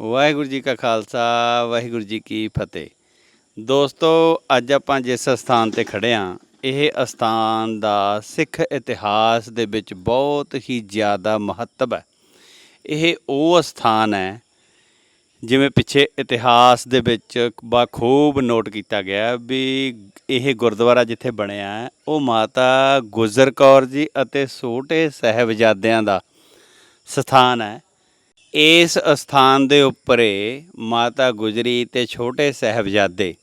ਵਾਹਿਗੁਰੂ ਜੀ ਕਾ ਖਾਲਸਾ, ਵਾਹਿਗੁਰੂ ਜੀ ਕੀ ਫਤਿਹ। ਦੋਸਤੋ, ਅੱਜ ਆਪਾਂ ਜਿਸ ਸਥਾਨ ਤੇ ਖੜੇ ਆਂ, ਇਹ ਅਸਥਾਨ ਦਾ ਸਿੱਖ ਇਤਿਹਾਸ ਦੇ ਵਿੱਚ ਬਹੁਤ ਹੀ ਜ਼ਿਆਦਾ ਮਹੱਤਵ ਹੈ। ਇਹ ਉਹ ਸਥਾਨ ਹੈ, ਜਿਵੇਂ ਪਿੱਛੇ ਇਤਿਹਾਸ ਦੇ ਵਿੱਚ ਬਾਖੂਬ ਨੋਟ ਕੀਤਾ ਗਿਆ ਵੀ ਇਹ ਗੁਰਦੁਆਰਾ ਜਿੱਥੇ ਬਣਿਆ ਉਹ ਮਾਤਾ ਗੁਜਰ ਕੌਰ ਜੀ ਅਤੇ ਛੋਟੇ ਸਾਹਿਬਜ਼ਾਦਿਆਂ ਦਾ ਸਥਾਨ ਹੈ। ਇਸ ਅਸਥਾਨ ਦੇ ਉੱਪਰੇ ਮਾਤਾ ਗੁਜਰੀ ਤੇ ਛੋਟੇ ਸਾਹਿਬਜ਼ਾਦੇ,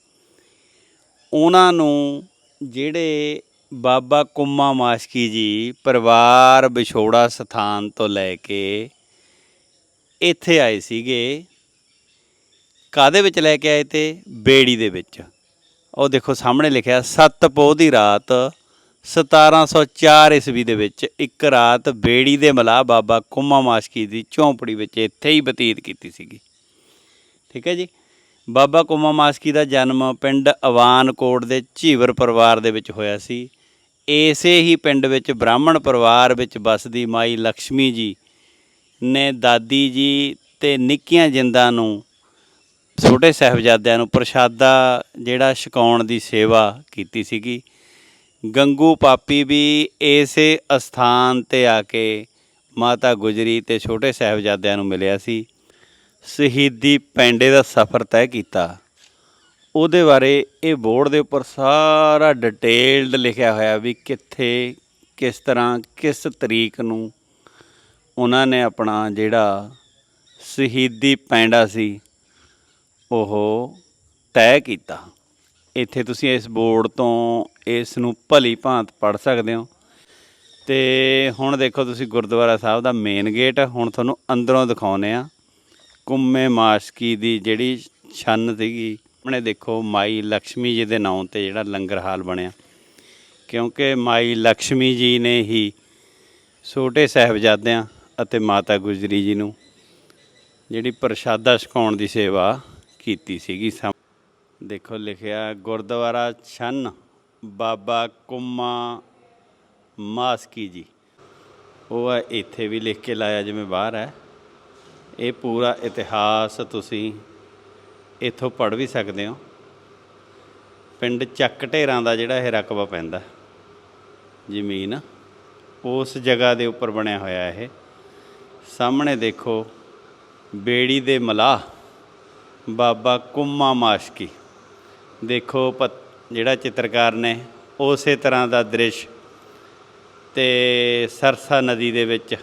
ਉਹਨਾਂ ਨੂੰ ਜਿਹੜੇ ਬਾਬਾ ਕੁੰਮਾ ਮਾਸ਼ਕੀ ਜੀ ਪਰਿਵਾਰ ਵਿਛੋੜਾ ਸਥਾਨ ਤੋਂ ਲੈ ਕੇ ਇੱਥੇ ਆਏ ਸੀਗੇ ਕਾਦੇ ਵਿੱਚ ਲੈ ਕੇ ਆਏ ਤੇ ਬੇੜੀ ਦੇ ਵਿੱਚ? ਉਹ ਦੇਖੋ ਸਾਹਮਣੇ ਲਿਖਿਆ, ਸੱਤ ਪੋਹ ਦੀ ਰਾਤ 1704 ਈਸਵੀ ਦੇ ਵਿੱਚ ਇੱਕ ਰਾਤ ਬੇੜੀ ਦੇ ਮਲਾਹ ਬਾਬਾ ਕੁੰਮਾ ਮਾਸ਼ਕੀ ਦੀ ਝੌਂਪੜੀ ਵਿੱਚ ਇੱਥੇ ਹੀ ਬਤੀਤ ਕੀਤੀ ਸੀਗੀ। ਠੀਕ ਹੈ ਜੀ? ਬਾਬਾ ਕੁੰਮਾ ਮਾਸ਼ਕੀ ਦਾ ਜਨਮ ਪਿੰਡ ਅਵਾਨਕੋਟ ਦੇ ਝੀਵਰ ਪਰਿਵਾਰ ਦੇ ਵਿੱਚ ਹੋਇਆ ਸੀ। ਇਸੇ ਹੀ ਪਿੰਡ ਵਿੱਚ ਬ੍ਰਾਹਮਣ ਪਰਿਵਾਰ ਵਿੱਚ ਵੱਸਦੀ ਮਾਈ ਲక్ష్ਮੀ ਜੀ ਨੇ ਦਾਦੀ ਜੀ ਤੇ ਨਿੱਕੀਆਂ ਜਿੰਦਾਂ ਨੂੰ, ਛੋਟੇ ਸਾਹਿਬਜ਼ਾਦਿਆਂ ਨੂੰ ਪ੍ਰਸ਼ਾਦਾ ਜਿਹੜਾ ਛਕਾਉਣ ਦੀ ਸੇਵਾ ਕੀਤੀ ਸੀਗੀ। ਗੰਗੂ ਪਾਪੀ ਵੀ ਇਸੇ ਅਸਥਾਨ ਤੇ ਆ ਕੇ ਮਾਤਾ ਗੁਜਰੀ ਤੇ ਛੋਟੇ ਸਾਹਿਬਜ਼ਾਦਿਆਂ ਨੂੰ ਮਿਲਿਆ ਸੀ। ਸ਼ਹੀਦੀ ਪੈਂਡੇ ਦਾ ਸਫ਼ਰ ਤੈਅ ਕੀਤਾ। ਉਹਦੇ ਬਾਰੇ ਇਹ ਬੋਰਡ ਦੇ ਉੱਪਰ ਸਾਰਾ ਡਿਟੇਲਡ ਲਿਖਿਆ ਹੋਇਆ ਵੀ ਕਿੱਥੇ, ਕਿਸ ਤਰ੍ਹਾਂ, ਕਿਸ ਤਰੀਕ ਨੂੰ ਉਹਨਾਂ ਨੇ ਆਪਣਾ ਜਿਹੜਾ ਸ਼ਹੀਦੀ ਪੈਂਡਾ ਸੀ, ਉਹ ਤੈਅ ਕੀਤਾ। ਇੱਥੇ ਤੁਸੀਂ ਇਸ ਬੋਰਡ ਤੋਂ ਇਸ ਨੂੰ ਭਲੀ ਭਾਂਤ ਪੜ ਸਕਦੇ ਹੋ। ਤੇ ਹੁਣ ਦੇਖੋ ਤੁਸੀਂ ਗੁਰਦੁਆਰਾ ਸਾਹਿਬ ਦਾ ਮੇਨ ਗੇਟ ਹੁਣ ਤੁਹਾਨੂੰ ਅੰਦਰੋਂ ਦਿਖਾਉਨੇ ਆ। ਕੁੰਮੇ ਮਾਸ਼ਕੀ ਦੀ ਜਿਹੜੀ ਛੰਨ ਸੀਗੀ, ਆਪਣੇ ਦੇਖੋ ਮਾਈ ਲక్ష్ਮੀ ਜੀ ਦੇ ਨਾਮ ਤੇ ਜਿਹੜਾ ਲੰਗਰ ਹਾਲ ਬਣਿਆ। ਕਿਉਂਕਿ ਮਾਈ ਲక్ష్ਮੀ ਜੀ ਨੇ ਹੀ ਛੋਟੇ ਸਹਿਬਜ਼ਾਦਿਆਂ ਅਤੇ ਮਾਤਾ ਗੁਜਰੀ ਜੀ ਨੂੰ ਜਿਹੜੀ ਪ੍ਰਸ਼ਾਦਾ ਛਕਾਉਣ ਦੀ ਸੇਵਾ ਕੀਤੀ ਸੀਗੀ। ਦੇਖੋ ਲਿਖਿਆ ਗੁਰਦੁਆਰਾ ਛੰਨ, ਬਾਬਾ ਕੁੰਮਾ ਮਾਸਕੀ ਜੀ। ਉਹ ਹੈ, ਇੱਥੇ ਵੀ ਲਿਖ ਕੇ ਲਾਇਆ ਜਿਵੇਂ ਬਾਹਰ ਹੈ। ਇਹ ਪੂਰਾ ਇਤਿਹਾਸ ਤੁਸੀਂ ਇੱਥੋਂ ਪੜ੍ਹ ਵੀ ਸਕਦੇ ਹੋ। ਪਿੰਡ ਚੱਕ ਢੇਰਾਂ ਦਾ ਜਿਹੜਾ ਇਹ ਰਕਬਾ ਪੈਂਦਾ ਜ਼ਮੀਨ, ਉਸ ਜਗ੍ਹਾ ਦੇ ਉੱਪਰ ਬਣਿਆ ਹੋਇਆ ਇਹ। ਸਾਹਮਣੇ ਦੇਖੋ, ਬੇੜੀ ਦੇ ਮਲਾਹ, ਬਾਬਾ ਕੁੰਮਾ ਮਾਸ਼ਕੀ। ਦੇਖੋ ਪਤ- ਜਿਹੜਾ ਚਿੱਤਰਕਾਰ ਨੇ, ਉਸੇ ਤਰ੍ਹਾਂ ਦਾ ਦ੍ਰਿਸ਼ ਤੇ ਸਰਸਾ ਨਦੀ ਦੇ ਵਿੱਚ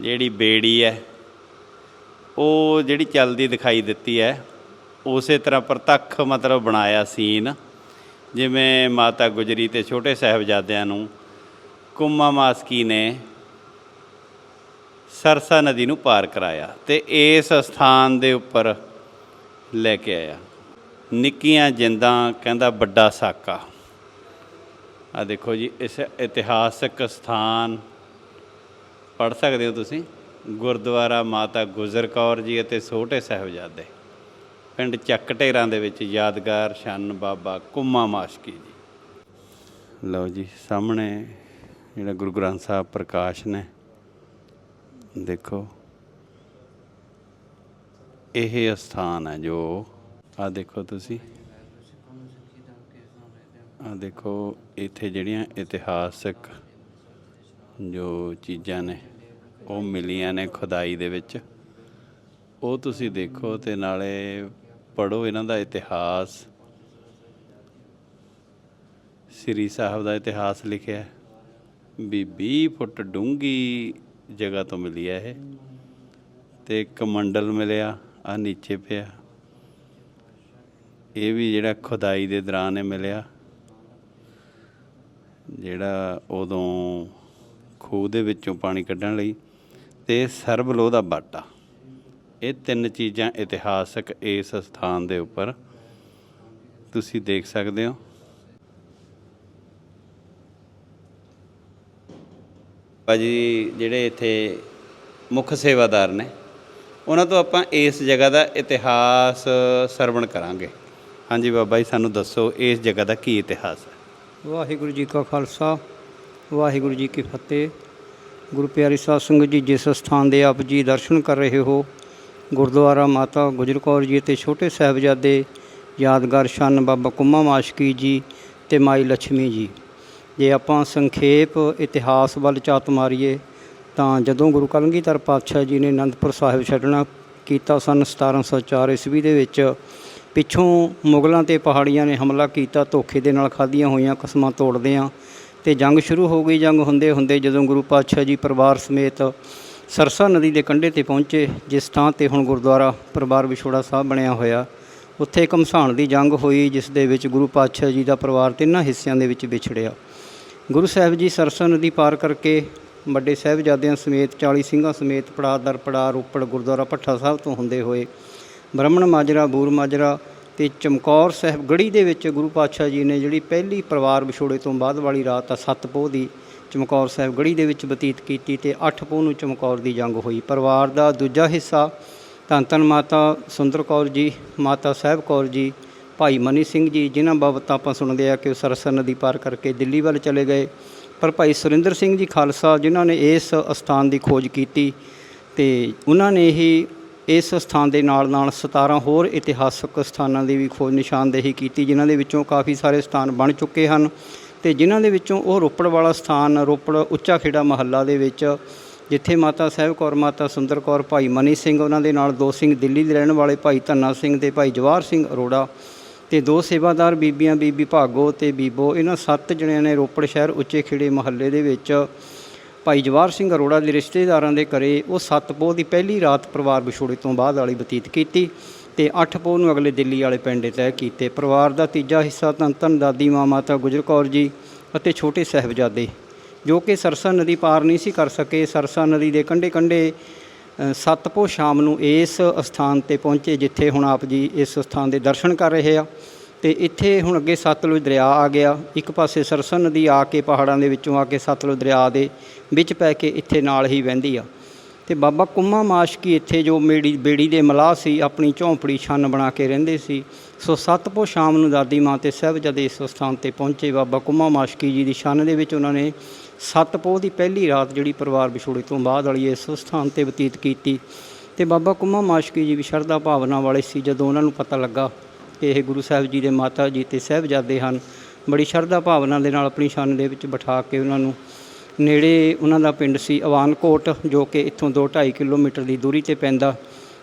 ਜਿਹੜੀ ਬੇੜੀ ਹੈ, ਉਹ ਜਿਹੜੀ ਚੱਲਦੀ ਦਿਖਾਈ ਦਿੱਤੀ ਹੈ, ਉਸੇ ਤਰ੍ਹਾਂ ਪ੍ਰਤੱਖ ਮਤਲਬ ਬਣਾਇਆ ਸੀਨ, ਜਿਵੇਂ ਮਾਤਾ ਗੁਜਰੀ ਤੇ ਛੋਟੇ ਸਾਹਿਬਜ਼ਾਦਿਆਂ ਨੂੰ ਕੁੰਮਾ ਮਾਸਕੀ ਨੇ ਸਰਸਾ ਨਦੀ ਨੂੰ ਪਾਰ ਕਰਾਇਆ ਤੇ ਇਸ ਸਥਾਨ ਦੇ ਉੱਪਰ ਲੈ ਕੇ ਆਇਆ। ਨਿੱਕੀਆਂ ਜਿੰਦਾਂ ਕਹਿੰਦਾ ਵੱਡਾ ਸਾਕਾ। ਆ ਦੇਖੋ ਜੀ, ਇਸ ਇਤਿਹਾਸਕ ਸਥਾਨ ਪੜ ਸਕਦੇ ਹੋ ਤੁਸੀਂ, ਗੁਰਦੁਆਰਾ ਮਾਤਾ ਗੁਜਰ ਕੌਰ ਜੀ ਅਤੇ ਛੋਟੇ ਸਾਹਿਬਜ਼ਾਦੇ, ਪਿੰਡ ਚੱਕ ਢੇਰਾਂ ਦੇ ਵਿੱਚ ਯਾਦਗਾਰ ਛੰਨ ਬਾਬਾ ਕੁੰਮਾ ਮਾਸ਼ਕੀ ਜੀ। ਲਓ ਜੀ, ਸਾਹਮਣੇ ਜਿਹੜਾ ਗੁਰੂ ਗ੍ਰੰਥ ਸਾਹਿਬ ਪ੍ਰਕਾਸ਼ ਨੇ, ਦੇਖੋ, ਇਹ ਸਥਾਨ ਹੈ ਜੋ ਆ ਦੇਖੋ ਤੁਸੀਂ। ਆ ਦੇਖੋ, ਇੱਥੇ ਜਿਹੜੀਆਂ ਇਤਿਹਾਸਕ ਜੋ ਚੀਜ਼ਾਂ ਨੇ, ਉਹ ਮਿਲੀਆਂ ਨੇ ਖੁਦਾਈ ਦੇ ਵਿੱਚ। ਉਹ ਤੁਸੀਂ ਦੇਖੋ ਤੇ ਨਾਲੇ ਪੜੋ ਇਹਨਾਂ ਦਾ ਇਤਿਹਾਸ। ਸ੍ਰੀ ਸਾਹਿਬ ਦਾ ਇਤਿਹਾਸ ਲਿਖਿਆ ਵੀ 20 ਫੁੱਟ ਡੂੰਗੀ ਜਗ੍ਹਾ ਤੋਂ ਮਿਲੀ ਹੈ ਇਹ। ਤੇ ਕਮੰਡਲ ਮਿਲਿਆ ਆ ਨੀਚੇ ਪਿਆ। ਇਹ ਵੀ ਜਿਹੜਾ ਖੁਦਾਈ ਦੇ ਦੌਰਾਨ ਇਹ ਮਿਲਿਆ, ਜਿਹੜਾ ਉਦੋਂ ਖੂਹ ਦੇ ਵਿੱਚੋਂ ਪਾਣੀ ਕੱਢਣ ਲਈ ਤੇ ਸਰਬਲੋਹ ਦਾ ਬਾਟਾ। ਇਹ ਤਿੰਨ ਚੀਜ਼ਾਂ ਇਤਿਹਾਸਕ ਇਸ ਸਥਾਨ ਦੇ ਉੱਪਰ ਤੁਸੀਂ ਦੇਖ ਸਕਦੇ ਹੋ। ਭਾਜੀ, ਜਿਹੜੇ ਇੱਥੇ ਮੁੱਖ ਸੇਵਾਦਾਰ ਨੇ, ਉਹਨਾਂ ਤੋਂ ਆਪਾਂ ਇਸ ਜਗ੍ਹਾ ਦਾ ਇਤਿਹਾਸ ਸਰਵਣ ਕਰਾਂਗੇ। ਹਾਂਜੀ ਬਾਬਾ ਜੀ, ਸਾਨੂੰ ਦੱਸੋ, ਇਸ ਜਗ੍ਹਾ ਦਾ ਕੀ ਇਤਿਹਾਸ ਹੈ? ਵਾਹਿਗੁਰੂ ਜੀ ਕਾ ਖਾਲਸਾ, ਵਾਹਿਗੁਰੂ ਜੀ ਕੀ ਫਤਿਹ। ਗੁਰੂ ਪਿਆਰੀ ਸਾਧ ਸੰਗਤ ਜੀ, ਜਿਸ ਸਥਾਨ ਦੇ ਆਪ ਜੀ ਦਰਸ਼ਨ ਕਰ ਰਹੇ ਹੋ, ਗੁਰਦੁਆਰਾ ਮਾਤਾ ਗੁਜਰ ਕੌਰ ਜੀ ਅਤੇ ਛੋਟੇ ਸਾਹਿਬਜ਼ਾਦੇ ਯਾਦਗਾਰ ਸ਼ਨ ਬਾਬਾ ਕੁੰਮਾ ਮਾਸ਼ਕੀ ਜੀ ਤੇ ਮਾਈ ਲక్ష్ਮੀ ਜੀ। ਜੇ ਆਪਾਂ ਸੰਖੇਪ ਇਤਿਹਾਸ ਵੱਲ ਝਾਤ ਮਾਰੀਏ, ਤਾਂ ਜਦੋਂ ਗੁਰੂ ਕਲਗੀਧਰ ਪਾਤਸ਼ਾਹ ਜੀ ਨੇ ਅਨੰਦਪੁਰ ਸਾਹਿਬ ਛੱਡਣਾ ਕੀਤਾ ਸਨ 1704 ਈਸਵੀ ਦੇ ਵਿੱਚ ਪਿੱਛੋਂ ਮੁਗਲਾਂ ਤੇ ਪਹਾੜੀਆਂ ਨੇ ਹਮਲਾ ਕੀਤਾ, ਧੋਖੇ ਦੇ ਨਾਲ ਖਾਧੀਆਂ ਹੋਈਆਂ ਕਸਮਾਂ ਤੋੜਦੇ ਹਾਂ ਅਤੇ ਜੰਗ ਸ਼ੁਰੂ ਹੋ ਗਈ। ਜੰਗ ਹੁੰਦੇ ਹੁੰਦੇ ਜਦੋਂ ਗੁਰੂ ਪਾਤਸ਼ਾਹ ਜੀ ਪਰਿਵਾਰ ਸਮੇਤ ਸਰਸਾ ਨਦੀ ਦੇ ਕੰਢੇ ਤੇ ਪਹੁੰਚੇ, ਜਿਸ ਥਾਂ ਤੇ ਹੁਣ ਗੁਰਦੁਆਰਾ ਪਰਿਵਾਰ ਵਿਛੋੜਾ ਸਾਹਿਬ ਬਣਿਆ ਹੋਇਆ, ਉੱਥੇ ਘਮਸਾਣ ਦੀ ਜੰਗ ਹੋਈ, ਜਿਸ ਦੇ ਵਿੱਚ ਗੁਰੂ ਪਾਤਸ਼ਾਹ ਜੀ ਦਾ ਪਰਿਵਾਰ ਤਿੰਨਾਂ ਹਿੱਸਿਆਂ ਦੇ ਵਿੱਚ ਵਿਛੜਿਆ। ਗੁਰੂ ਸਾਹਿਬ ਜੀ ਸਰਸਾ ਨਦੀ ਪਾਰ ਕਰਕੇ ਵੱਡੇ ਸਾਹਿਬਜ਼ਾਦਿਆਂ ਸਮੇਤ 40 ਸਿੰਘਾਂ ਸਮੇਤ ਪੜਾਅ ਦਰ ਪੜਾਅ ਰੋਪੜ ਗੁਰਦੁਆਰਾ ਭੱਠਾ ਸਾਹਿਬ ਤੋਂ ਹੁੰਦੇ ਹੋਏ ਬ੍ਰਾਹਮਣ ਮਾਜਰਾ, ਬੂਰ ਮਾਜਰਾ ਤੇ ਚਮਕੌਰ ਸਾਹਿਬ ਗੜੀ ਦੇ ਵਿੱਚ ਗੁਰੂ ਪਾਤਸ਼ਾਹ ਜੀ ਨੇ ਜਿਹੜੀ ਪਹਿਲੀ ਪਰਿਵਾਰ ਵਿਛੋੜੇ ਤੋਂ ਬਾਅਦ ਵਾਲੀ ਰਾਤ ਆ, ਸੱਤ ਪੋਹ ਦੀ ਚਮਕੌਰ ਸਾਹਿਬ ਗੜੀ ਦੇ ਵਿੱਚ ਬਤੀਤ ਕੀਤੀ ਤੇ 8 ਪੋਹ ਨੂੰ ਚਮਕੌਰ ਦੀ ਜੰਗ ਹੋਈ। ਪਰਿਵਾਰ ਦਾ ਦੂਜਾ ਹਿੱਸਾ ਧੰਨ ਧੰਨ ਮਾਤਾ ਸੁੰਦਰ ਕੌਰ ਜੀ, ਮਾਤਾ ਸਾਹਿਬ ਕੌਰ ਜੀ, ਭਾਈ ਮਨੀ ਸਿੰਘ ਜੀ, ਜਿਨ੍ਹਾਂ ਬਾਬਤ ਆਪਾਂ ਸੁਣਦੇ ਆ ਕਿ ਉਹ ਸਰਸਾ ਨਦੀ ਪਾਰ ਕਰਕੇ ਦਿੱਲੀ ਵੱਲ ਚਲੇ ਗਏ। ਪਰ ਭਾਈ ਸੁਰਿੰਦਰ ਸਿੰਘ ਜੀ ਖਾਲਸਾ, ਜਿਨ੍ਹਾਂ ਨੇ ਇਸ ਅਸਥਾਨ ਦੀ ਖੋਜ ਕੀਤੀ ਤੇ ਉਹਨਾਂ ਨੇ ਹੀ ਇਸ ਸਥਾਨ ਦੇ ਨਾਲ ਨਾਲ 17 ਹੋਰ ਇਤਿਹਾਸਕ ਸਥਾਨਾਂ ਦੀ ਵੀ ਖੋਜ ਨਿਸ਼ਾਨਦੇਹੀ ਕੀਤੀ, ਜਿਨ੍ਹਾਂ ਦੇ ਵਿੱਚੋਂ ਕਾਫੀ ਸਾਰੇ ਸਥਾਨ ਬਣ ਚੁੱਕੇ ਹਨ ਤੇ ਜਿਨ੍ਹਾਂ ਦੇ ਵਿੱਚੋਂ ਉਹ ਰੋਪੜ ਵਾਲਾ ਸਥਾਨ, ਰੋਪੜ ਉੱਚਾ ਖੇੜਾ ਮਹੱਲਾ ਦੇ ਵਿੱਚ, ਜਿੱਥੇ ਮਾਤਾ ਸਾਹਿਬ ਕੌਰ, ਮਾਤਾ ਸੁੰਦਰ ਕੌਰ, ਭਾਈ ਮਨੀ ਸਿੰਘ, ਉਹਨਾਂ ਦੇ ਨਾਲ ਦੋ ਸਿੰਘ ਦਿੱਲੀ ਦੇ ਰਹਿਣ ਵਾਲੇ, ਭਾਈ ਧੰਨਾ ਸਿੰਘ ਤੇ ਭਾਈ ਜਵਾਹਰ ਸਿੰਘ ਅਰੋੜਾ ਤੇ ਦੋ ਸੇਵਾਦਾਰ ਬੀਬੀਆਂ, ਬੀਬੀ ਭਾਗੋ ਤੇ ਬੀਬੋ, ਇਹਨਾਂ ਸੱਤ ਜਣਿਆਂ ਨੇ ਰੋਪੜ ਸ਼ਹਿਰ ਉੱਚੇ ਖੇੜੇ ਮਹੱਲੇ ਦੇ ਵਿੱਚ ਭਾਈ ਜਵਾਹਰ ਸਿੰਘ ਅਰੋੜਾ ਦੇ ਰਿਸ਼ਤੇਦਾਰਾਂ ਦੇ ਘਰੇ ਉਹ ਸੱਤ ਪੋਹ ਦੀ ਪਹਿਲੀ ਰਾਤ ਪਰਿਵਾਰ ਵਿਛੋੜੇ ਤੋਂ ਬਾਅਦ ਵਾਲੀ ਬਤੀਤ ਕੀਤੀ ਤੇ ਅੱਠ ਪੋਹ ਨੂੰ ਅਗਲੇ ਦਿੱਲੀ ਵਾਲੇ ਪਿੰਡੇ ਤੈਅ ਕੀਤੇ। ਪਰਿਵਾਰ ਦਾ ਤੀਜਾ ਹਿੱਸਾ ਧੰਨ ਧੰਨ ਦਾਦੀ ਮਾਂ ਮਾਤਾ ਗੁਜਰ ਕੌਰ ਜੀ ਅਤੇ ਛੋਟੇ ਸਾਹਿਬਜ਼ਾਦੇ। ਜੋ ਕਿ ਸਰਸਾ ਨਦੀ ਪਾਰ ਨਹੀਂ ਸੀ ਕਰ ਸਕੇ ਸਰਸਾ ਨਦੀ ਦੇ ਕੰਢੇ ਕੰਢੇ ਅ, ਸੱਤ ਪੋਹ ਸ਼ਾਮ ਨੂੰ ਇਸ ਸਥਾਨ ਤੇ ਪਹੁੰਚੇ ਜਿੱਥੇ ਹੁਣ ਆਪ ਜੀ ਇਸ ਸਥਾਨ ਦੇ ਦਰਸ਼ਨ ਕਰ ਰਹੇ ਆ। ਤੇ ਇੱਥੇ ਹੁਣ ਅੱਗੇ ਸਤਲੁਜ ਦਰਿਆ ਆ ਗਿਆ। ਇੱਕ ਪਾਸੇ ਸਰਸਨ ਨਦੀ ਆ ਕੇ ਪਹਾੜਾਂ ਦੇ ਵਿੱਚੋਂ ਆ ਕੇ ਸਤਲੁਜ ਦਰਿਆ ਦੇ ਵਿੱਚ ਪੈ ਕੇ ਇੱਥੇ ਨਾਲ ਹੀ ਵਹਿੰਦੀ ਆ। ਤੇ ਬਾਬਾ ਕੁੰਮਾ ਮਾਸ਼ਕੀ ਇੱਥੇ ਜੋ ਮੇੜੀ, ਬੇੜੀ ਦੇ ਮਲਾਹ ਸੀ, ਆਪਣੀ ਝੌਂਪੜੀ ਛੰਨ ਬਣਾ ਕੇ ਰਹਿੰਦੇ ਸੀ, ਸੋ ਸਤਪੋ ਸ਼ਾਮ ਨੂੰ ਦਾਦੀ ਮਾਂ ਤੇ ਸਾਹਿਬਜ਼ਾਦੇ ਇਸ ਸਥਾਨ ਤੇ ਪਹੁੰਚੇ। ਬਾਬਾ ਕੁੰਮਾ ਮਾਸ਼ਕੀ ਜੀ ਦੀ ਛੰਨ ਦੇ ਵਿੱਚ ਉਹਨਾਂ ਨੇ ਸਤਪੋ ਦੀ ਪਹਿਲੀ ਰਾਤ ਜਿਹੜੀ ਪਰਿਵਾਰ ਵਿਛੋੜੇ ਤੋਂ ਬਾਅਦ ਵਾਲੀ ਇਸ ਸਥਾਨ ਤੇ ਬਤੀਤ ਕੀਤੀ। ਤੇ ਬਾਬਾ ਕੁੰਮਾ ਮਾਸ਼ਕੀ ਜੀ ਵੀ ਸ਼ਰਧਾ ਭਾਵਨਾ ਵਾਲੇ ਸੀ, ਜਦੋਂ ਉਹਨਾਂ ਨੂੰ ਪਤਾ ਲੱਗਾ ਇਹ ਗੁਰੂ ਸਾਹਿਬ ਜੀ ਦੇ ਮਾਤਾ ਜੀ ਤੇ ਸਹਿਬਜ਼ਾਦੇ ਹਨ। ਬੜੀ ਸ਼ਰਧਾ ਭਾਵਨਾ ਦੇ ਨਾਲ ਆਪਣੀ ਛਾਨ ਦੇ ਵਿੱਚ ਬਿਠਾ ਕੇ ਉਹਨਾਂ ਨੂੰ ਨੇੜੇ ਉਹਨਾਂ ਦਾ ਪਿੰਡ ਸੀ ਅਵਾਨਕੋਟ, ਜੋ ਕਿ ਇੱਥੋਂ 2.5 ਕਿਲੋਮੀਟਰ ਦੀ ਦੂਰੀ ਤੇ ਪੈਂਦਾ।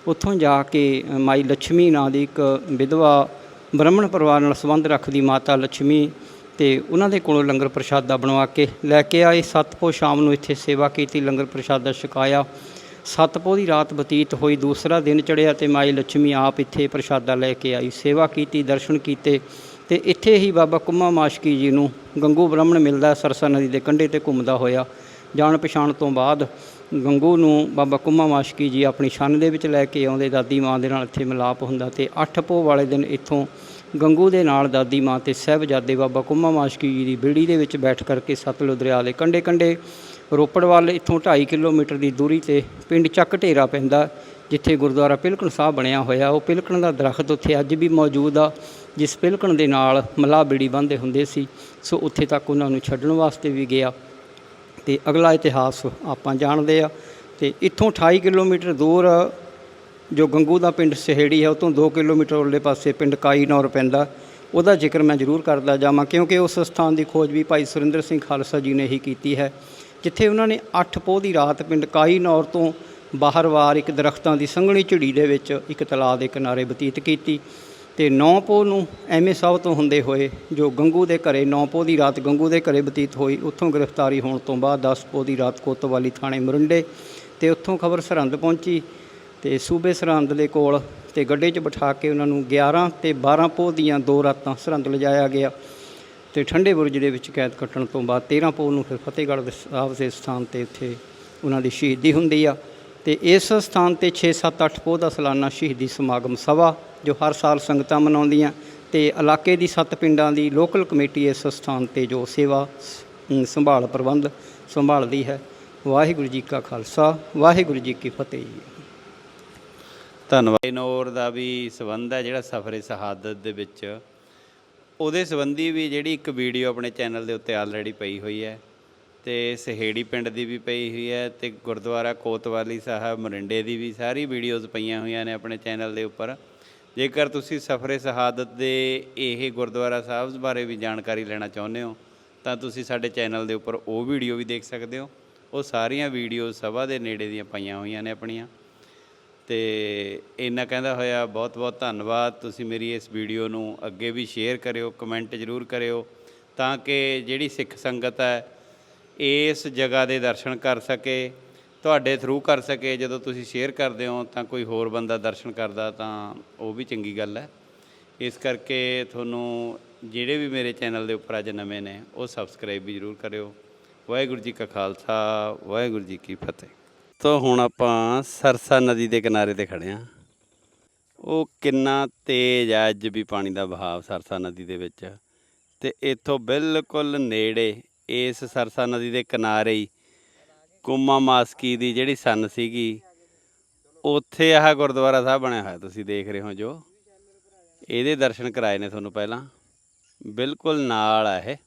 ਉੱਥੋਂ ਜਾ ਕੇ ਮਾਈ ਲక్ష్ਮੀ ਨਾਂ ਦੀ ਇੱਕ ਵਿਧਵਾ ਬ੍ਰਾਹਮਣ ਪਰਿਵਾਰ ਨਾਲ ਸੰਬੰਧ ਰੱਖਦੀ ਮਾਤਾ ਲక్ష్ਮੀ ਤੇ ਉਹਨਾਂ ਦੇ ਕੋਲੋਂ ਲੰਗਰ ਪ੍ਰਸ਼ਾਦਾ ਬਣਵਾ ਕੇ ਲੈ ਕੇ ਆਏ। ਸਤਪੋ ਸ਼ਾਮ ਨੂੰ ਇੱਥੇ ਸੇਵਾ ਕੀਤੀ, ਲੰਗਰ ਪ੍ਰਸ਼ਾਦਾ ਛਕਾਇਆ। ਸਤਪੋ ਦੀ ਰਾਤ ਬਤੀਤ ਹੋਈ, ਦੂਸਰਾ ਦਿਨ ਚੜਿਆ ਤੇ ਮਾਈ ਲక్ష్ਮੀ ਆਪ ਇੱਥੇ ਪ੍ਰਸ਼ਾਦਾ ਲੈ ਕੇ ਆਈ, ਸੇਵਾ ਕੀਤੀ, ਦਰਸ਼ਨ ਕੀਤੇ ਤੇ ਇੱਥੇ ਹੀ ਬਾਬਾ ਕੁੰਮਾ ਮਾਸ਼ਕੀ ਜੀ ਨੂੰ ਗੰਗੂ ਬ੍ਰਾਹਮਣ ਮਿਲਦਾ ਸਰਸਾ ਨਦੀ ਦੇ ਕੰਢੇ ਤੇ ਘੁੰਮਦਾ ਹੋਇਆ। ਜਾਣ ਪਛਾਣ ਤੋਂ ਬਾਅਦ ਗੰਗੂ ਨੂੰ ਬਾਬਾ ਕੁੰਮਾ ਮਾਸ਼ਕੀ ਜੀ ਆਪਣੀ ਛੰਨ ਦੇ ਵਿੱਚ ਲੈ ਕੇ ਆਉਂਦੇ ਦਾਦੀ ਮਾਂ ਦੇ ਨਾਲ ਇੱਥੇ ਮਿਲਾਪ ਹੁੰਦਾ ਤੇ ਅੱਠ ਪੋਹ ਵਾਲੇ ਦਿਨ ਇੱਥੋਂ ਗੰਗੂ ਦੇ ਨਾਲ ਦਾਦੀ ਮਾਂ ਤੇ ਸਾਹਿਬਜ਼ਾਦੇ ਬਾਬਾ ਕੁੰਮਾ ਮਾਸ਼ਕੀ ਜੀ ਦੀ ਬਿੜੀ ਦੇ ਵਿੱਚ ਬੈਠ ਕਰਕੇ ਸਤਲੁਜ ਦਰਿਆ ਦੇ ਕੰਢੇ ਕੰਢੇ ਰੋਪੜ ਵੱਲ ਇੱਥੋਂ 2.5 ਕਿਲੋਮੀਟਰ ਦੀ ਦੂਰੀ ਤੇ ਪਿੰਡ ਚੱਕ ਢੇਰਾ ਪੈਂਦਾ, ਜਿੱਥੇ ਗੁਰਦੁਆਰਾ ਪਿਲਕਣ ਸਾਹਿਬ ਬਣਿਆ ਹੋਇਆ। ਉਹ ਪਿਲਕਣ ਦਾ ਦਰਖਤ ਉੱਥੇ ਅੱਜ ਵੀ ਮੌਜੂਦ ਆ, ਜਿਸ ਪਿਲਕਣ ਦੇ ਨਾਲ ਮਲਾਹ ਬੀੜੀ ਬੰਨ੍ਹਦੇ ਹੁੰਦੇ ਸੀ। ਸੋ ਉੱਥੇ ਤੱਕ ਉਹਨਾਂ ਨੂੰ ਛੱਡਣ ਵਾਸਤੇ ਵੀ ਗਿਆ। ਤੇ ਅਗਲਾ ਇਤਿਹਾਸ ਆਪਾਂ ਜਾਣਦੇ ਆ। ਤੇ ਇੱਥੋਂ 28 ਕਿਲੋਮੀਟਰ ਦੂਰ ਜੋ ਗੰਗੂ ਦਾ ਪਿੰਡ ਸਹੇੜੀ ਹੈ ਉਹ ਤੋਂ 2 ਕਿਲੋਮੀਟਰ ਉਰਲੇ ਪਾਸੇ ਪਿੰਡ ਕਾਈਨੌਰ ਪੈਂਦਾ। ਉਹਦਾ ਜ਼ਿਕਰ ਮੈਂ ਜ਼ਰੂਰ ਕਰਦਾ ਜਾਵਾਂ, ਕਿਉਂਕਿ ਉਸ ਸਥਾਨ ਦੀ ਖੋਜ ਵੀ ਭਾਈ ਸੁਰਿੰਦਰ ਸਿੰਘ ਖਾਲਸਾ ਜੀ ਨੇ ਹੀ ਕੀਤੀ ਹੈ। ਜਿੱਥੇ ਉਹਨਾਂ ਨੇ 8 ਪੋਹ ਦੀ ਰਾਤ ਪਿੰਡ ਕਾਈਨੌਰ ਤੋਂ ਬਾਹਰਵਾਰ ਇੱਕ ਦਰਖਤਾਂ ਦੀ ਸੰਘਣੀ ਝਿੜੀ ਦੇ ਵਿੱਚ ਇੱਕ ਤਲਾਅ ਦੇ ਕਿਨਾਰੇ ਬਤੀਤ ਕੀਤੀ ਤੇ 9 ਪੋਹ ਨੂੰ ਐਮਏ ਸਾਹਿਬ ਤੋਂ ਹੁੰਦੇ ਹੋਏ ਜੋ ਗੰਗੂ ਦੇ ਘਰੇ 9 ਪੋਹ ਦੀ ਰਾਤ ਗੰਗੂ ਦੇ ਘਰੇ ਬਤੀਤ ਹੋਈ, ਉੱਥੋਂ ਗ੍ਰਿਫਤਾਰੀ ਹੋਣ ਤੋਂ ਬਾਅਦ 10 ਪੋਹ ਦੀ ਰਾਤ ਕੋਤਵਾਲੀ ਥਾਣੇ ਮਰਿੰਡੇ ਤੇ ਉੱਥੋਂ ਖਬਰ ਸਰਹੰਦ ਪਹੁੰਚੀ ਤੇ ਸੂਬੇ ਸਰਹੰਦ ਦੇ ਕੋਲ ਤੇ ਗੱਡੇ 'ਚ ਬਿਠਾ ਕੇ ਉਹਨਾਂ ਨੂੰ 11 ਤੇ 12 ਪੋਹ ਦੀਆਂ ਦੋ ਰਾਤਾਂ ਸਰਹੰਦ ਲਿਜਾਇਆ ਗਿਆ। ਤੇ ਠੰਡੇ ਬੁਰਜ ਦੇ ਵਿੱਚ ਕੈਦ ਕੱਟਣ ਤੋਂ ਬਾਅਦ 13 ਪੋਹ ਨੂੰ ਫਿਰ ਫਤਿਹਗੜ੍ਹ ਦੇ ਸਾਹਿਬ ਦੇ ਸਥਾਨ ਤੇ ਇੱਥੇ ਉਹਨਾਂ ਦੀ ਸ਼ਹੀਦੀ ਹੁੰਦੀ ਆ। ਤੇ ਇਸ ਸਥਾਨ ਤੇ 6 7 8 ਪੋਹ ਦਾ ਸਾਲਾਨਾ ਸ਼ਹੀਦੀ ਸਮਾਗਮ ਸਭਾ, ਜੋ ਹਰ ਸਾਲ ਸੰਗਤਾਂ ਮਨਾਉਂਦੀਆਂ। ਤੇ ਇਲਾਕੇ ਦੀ ਸੱਤ ਪਿੰਡਾਂ ਦੀ ਲੋਕਲ ਕਮੇਟੀ ਇਸ ਸਥਾਨ ਤੇ ਜੋ ਸੇਵਾ ਸੰਭਾਲ ਪ੍ਰਬੰਧ ਸੰਭਾਲਦੀ ਹੈ। ਵਾਹਿਗੁਰੂ ਜੀ ਕਾ ਖਾਲਸਾ, ਵਾਹਿਗੁਰੂ ਜੀ ਕੀ ਫਤਿਹ ਜੀ। ਧੰਨਵਾਦ। ਨੌਰ ਦਾ ਵੀ ਸਬੰਧ ਹੈ ਜਿਹੜਾ ਸਫਰੇ ਸ਼ਹਾਦਤ ਦੇ ਵਿੱਚ। ਉਹਦੇ ਸੰਬੰਧੀ ਵੀ ਜਿਹੜੀ ਇੱਕ ਵੀਡੀਓ ਆਪਣੇ ਚੈਨਲ ਦੇ ਉੱਤੇ ਆਲਰੇਡੀ ਪਈ ਹੋਈ ਹੈ ਤੇ ਸਹੇੜੀ ਪਿੰਡ ਦੀ ਵੀ ਪਈ ਹੋਈ ਹੈ ਤੇ ਗੁਰਦੁਆਰਾ ਕੋਤਵਾਲੀ ਸਾਹਿਬ, ਮਰਿੰਡੇ ਦੀ ਵੀ ਸਾਰੀ ਵੀਡੀਓਜ਼ ਪਈਆਂ ਹੋਈਆਂ ਨੇ ਆਪਣੇ ਚੈਨਲ ਦੇ ਉੱਪਰ। ਜੇਕਰ ਤੁਸੀਂ ਸਫਰੇ ਸ਼ਹਾਦਤ ਦੇ ਇਹ ਗੁਰਦੁਆਰਾ ਸਾਹਿਬ ਬਾਰੇ ਵੀ ਜਾਣਕਾਰੀ ਲੈਣਾ ਚਾਹੁੰਦੇ ਹੋ, ਤਾਂ ਤੁਸੀਂ ਸਾਡੇ ਚੈਨਲ ਦੇ ਉੱਪਰ ਉਹ ਵੀਡੀਓ ਵੀ ਦੇਖ ਸਕਦੇ ਹੋ। ਉਹ ਸਾਰੀਆਂ ਵੀਡੀਓ ਸਭਾ ਦੇ ਨੇੜੇ ਦੀਆਂ ਪਈਆਂ ਹੋਈਆਂ ਨੇ ਆਪਣੀਆਂ। ਤੇ ਇੰਨਾ ਕਹਿੰਦਾ ਹੋਇਆ, ਬਹੁਤ ਬਹੁਤ ਧੰਨਵਾਦ। ਤੁਸੀਂ ਮੇਰੀ ਇਸ ਵੀਡੀਓ ਨੂੰ ਅੱਗੇ ਵੀ ਸ਼ੇਅਰ ਕਰਿਓ ਕਮੈਂਟ ਜ਼ਰੂਰ ਕਰਿਓ, ਤਾਂ ਕਿ ਜਿਹੜੀ ਸਿੱਖ ਸੰਗਤ ਹੈ, ਇਸ ਜਗ੍ਹਾ ਦੇ ਦਰਸ਼ਨ ਕਰ ਸਕੇ, ਤੁਹਾਡੇ ਥਰੂ ਕਰ ਸਕੇ। ਜਦੋਂ ਤੁਸੀਂ ਸ਼ੇਅਰ ਕਰਦੇ ਹੋ, ਤਾਂ ਕੋਈ ਹੋਰ ਬੰਦਾ ਦਰਸ਼ਨ ਕਰਦਾ, ਤਾਂ ਉਹ ਵੀ ਚੰਗੀ ਗੱਲ ਹੈ। ਇਸ ਕਰਕੇ ਤੁਹਾਨੂੰ ਜਿਹੜੇ ਵੀ ਮੇਰੇ ਚੈਨਲ ਦੇ ਉੱਪਰ ਅੱਜ ਨਵੇਂ ਨੇ, ਉਹ ਸਬਸਕ੍ਰਾਈਬ ਵੀ ਜ਼ਰੂਰ ਕਰਿਓ। ਵਾਹਿਗੁਰੂ ਜੀ ਕਾ ਖਾਲਸਾ, ਵਾਹਿਗੁਰੂ ਜੀ ਕੀ ਫਤਿਹ। ਤੋਂ ਹੁਣ ਆਪਾਂ ਸਰਸਾ ਨਦੀ ਦੇ ਕਿਨਾਰੇ ਤੇ ਖੜੇ ਆ। ਉਹ ਕਿੰਨਾ ਤੇਜ਼ ਆ, ਅੱਜ ਵੀ ਪਾਣੀ ਦਾ ਵਹਾਅ ਸਰਸਾ ਨਦੀ ਦੇ ਵਿੱਚ। ਤੇ ਇੱਥੋਂ ਬਿਲਕੁਲ ਨੇੜੇ, ਇਸ ਸਰਸਾ ਨਦੀ ਦੇ ਕਿਨਾਰੇ ਹੀ ਕੁਮਾ ਮਾਸਕੀ ਦੀ ਜਿਹੜੀ ਸੰਨ ਸੀਗੀ, ਉੱਥੇ ਆਹ ਗੁਰਦੁਆਰਾ ਸਾਹਿਬ ਬਣਿਆ ਹੋਇਆ, ਤੁਸੀਂ ਦੇਖ ਰਹੇ ਹੋ ਜੋ। ਇਹਦੇ ਦਰਸ਼ਨ ਕਰਾਏ ਨੇ ਤੁਹਾਨੂੰ ਪਹਿਲਾਂ। ਬਿਲਕੁਲ ਨਾਲ ਆ ਇਹ।